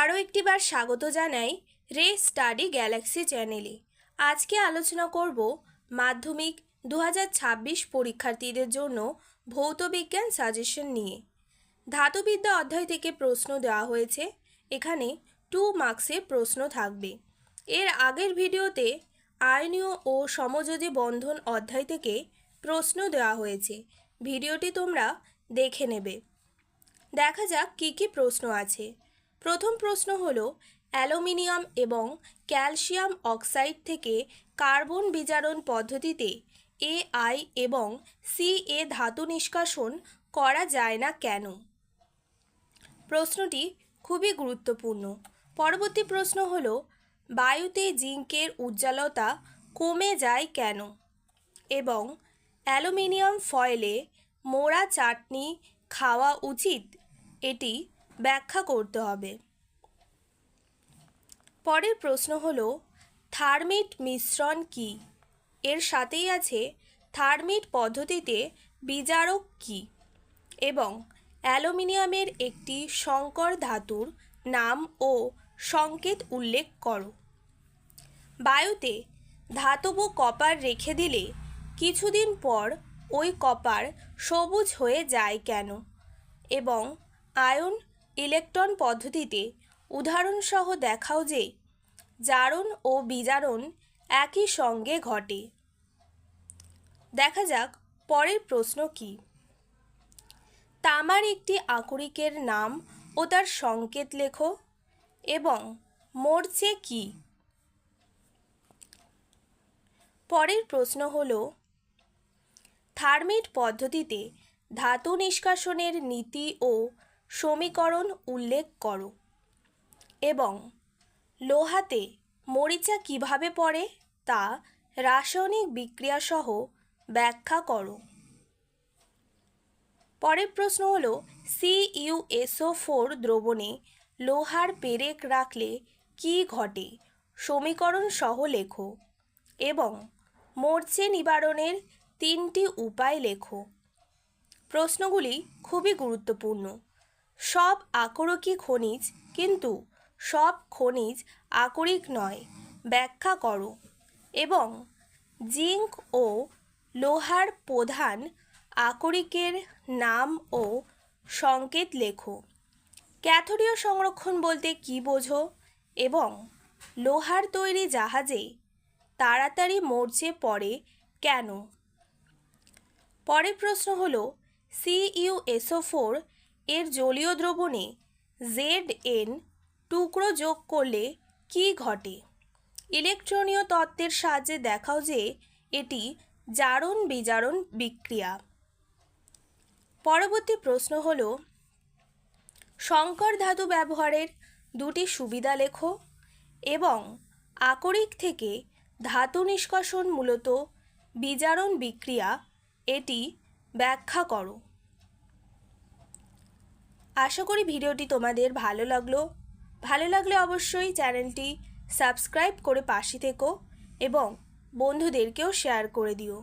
আরও একটিবার স্বাগত জানাই রে স্টাডি গ্যালাক্সি চ্যানেলে। আজকে আলোচনা করব মাধ্যমিক দু হাজার ছাব্বিশ পরীক্ষার্থীদের জন্য ভৌতবিজ্ঞান সাজেশন নিয়ে। ধাতুবিদ্যা অধ্যায় থেকে প্রশ্ন দেওয়া হয়েছে, এখানে টু মার্কসের প্রশ্ন থাকবে। এর আগের ভিডিওতে আয়নীয় ও সমযোজী বন্ধন অধ্যায় থেকে প্রশ্ন দেওয়া হয়েছে। ভিডিওটি তোমরা দেখে নেবে। দেখা যাক কী কী প্রশ্ন আছে। প্রথম প্রশ্ন হলো, অ্যালুমিনিয়াম এবং ক্যালসিয়াম অক্সাইড থেকে কার্বন বিজারণ পদ্ধতিতে এ আই এবং সি এ ধাতু নিষ্কাশন করা যায় না কেন? প্রশ্নটি খুবই গুরুত্বপূর্ণ। পরবর্তী প্রশ্ন হল, বায়ুতে জিঙ্কের উজ্জ্বলতা কমে যায় কেন? এবং অ্যালুমিনিয়াম ফয়েলে মোড়া চাটনি খাওয়া উচিত? এটি ব্যাখ্যা করতে হবে। পরের প্রশ্ন হলো, থার্মিট মিশ্রণ কি? এর সাথেই আছে, থার্মিট পদ্ধতিতে বিজারক কি? এবং অ্যালুমিনিয়ামের একটি সংকর ধাতুর নাম ও সংকেত উল্লেখ করো। বায়ুতে ধাতব কপার রেখে দিলে কিছুদিন পর ওই কপার সবুজ হয়ে যায় কেন? এবং আয়ন ইলেকট্রন পদ্ধতিতে উদাহরণসহ দেখাও যে জারণ ও বিজারণ একই সঙ্গে ঘটে। দেখা যাক পরের প্রশ্ন কি। তামার একটি আকরিকের নাম ও তার সংকেত লেখো এবং মরচে কি। পরের প্রশ্ন হল, থার্মিট পদ্ধতিতে ধাতু নিষ্কাশনের নীতি ও সমীকরণ উল্লেখ করো। এবং লোহাতে মরিচা কীভাবে পড়ে তা রাসায়নিক বিক্রিয়াসহ ব্যাখ্যা করো। পরের প্রশ্ন হল সিইউএসও ফোর দ্রবণে লোহার পেরেক রাখলে কি ঘটে? সমীকরণ সহ লেখো। এবং মরচে নিবারণের তিনটি উপায় লেখো। প্রশ্নগুলি খুবই গুরুত্বপূর্ণ। সব আকরকী খনিজ, কিন্তু সব খনিজ আকরিক নয়, ব্যাখ্যা করো। এবং জিঙ্ক ও লোহার প্রধান আকরিকের নাম ও সংকেত লেখো। ক্যাথোডীয় সংরক্ষণ বলতে কি বোঝো? এবং লোহার তৈরি জাহাজে তাড়াতাড়ি মরচে পড়ে কেন? পরের প্রশ্ন হল সিইউএসও ফোর এর জলীয় দ্রবণে জেড এন টুকরো যোগ করলে কি ঘটে? ইলেকট্রনীয় তত্ত্বের সাহায্যে দেখাও যে এটি জারণ বিজারণ বিক্রিয়া। পরবর্তী প্রশ্ন হল সংকর ধাতু ব্যবহারের দুটি সুবিধা লেখো এবং আকরিক থেকে ধাতু নিষ্কাশন মূলত বিজারণ বিক্রিয়া এটি ব্যাখ্যা করো। আশা করি ভিডিওটি তোমাদের ভালো লাগল। ভালো লাগলে অবশ্যই চ্যানেলটি সাবস্ক্রাইব করে পাশে থেকো এবং বন্ধুদেরকেও শেয়ার করে দিও।